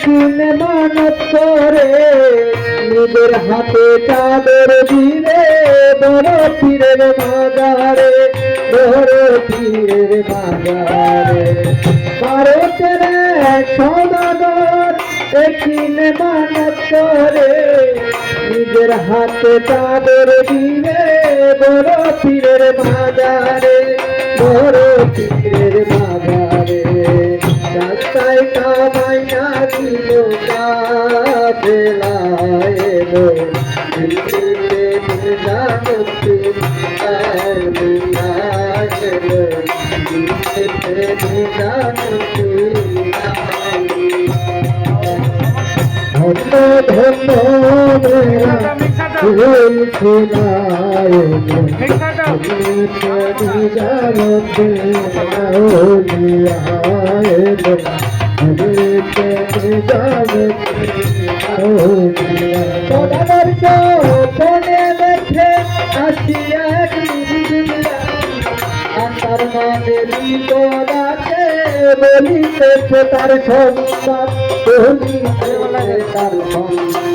কিনে মানত করে, নিজের হাতে চাদর দিবে বড় পীরের মাজারে বড় পীরের মাজারে ভারতের সদাগর কিনে মানত করে, নিজের হাতে চাদর দিবে বড় পীরের মাজারে বড় পীরের ধন্য ধন্য মেরা ফুল ফুলায় গো বলিতেছে তার সন্তান বলিতেছে তার ধন্য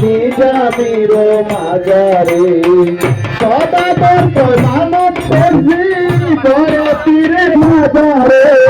নিজামির মাজারে। সদা বর্তমান করে পীরের মাজারে।